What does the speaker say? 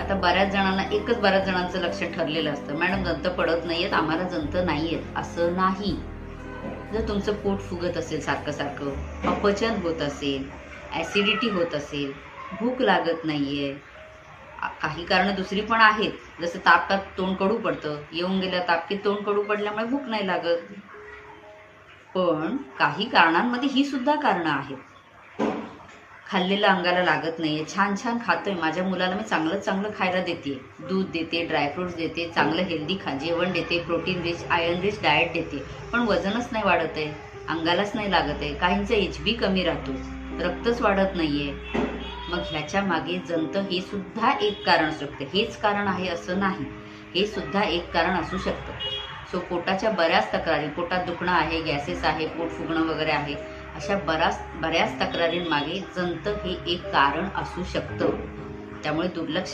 आता बऱ्याच जणांना एकच बऱ्याच जणांचं लक्ष ठरलेलं असतं. मॅडम जंत पडत नाहीयेत आम्हाला जंत नाहीयेत. असं नाही. जर तुमचं पोट फुगत असेल सारखं सारखं अपचन होत असेल ॲसिडिटी होत असेल भूक लागत नाही आहे काही कारणं दुसरी पण आहेत. जसं तापकात तोंड कडू पडतं. येऊन गेल्या ताप की तोंड कडू पडल्यामुळे भूक नाही लागत. पण काही कारणांमध्ये ही सुद्धा कारणं आहेत. खाल्लेलं अंगाला लागत नाहीये. छान छान खातोय. माझ्या मुलाला मी चांगलं चांगलं खायला देते. दूध देते ड्रायफ्रुट्स देते चांगलं हेल्दी खा जेवण देते protein rich iron rich diet देते. पण वजनच नाही वाढत आहे. अंगालाच नाही लागत आहे. काहींचा एच बी कमी राहतो. रक्तच वाढत नाहीये. मग ह्याच्या मागे जंत हे सुद्धा एक कारण असू शकतं. हेच कारण आहे असं नाही. हे सुद्धा एक कारण असू शकतं. सो पोटाच्या बऱ्याच तक्रारी पोटात दुखणं आहे गॅसेस आहे पोट फुगणं वगैरे आहे. अशा बऱ्याच बऱ्याच तक्रारींमागे जंत हे एक कारण असू शकतं. त्यामुळे दुर्लक्ष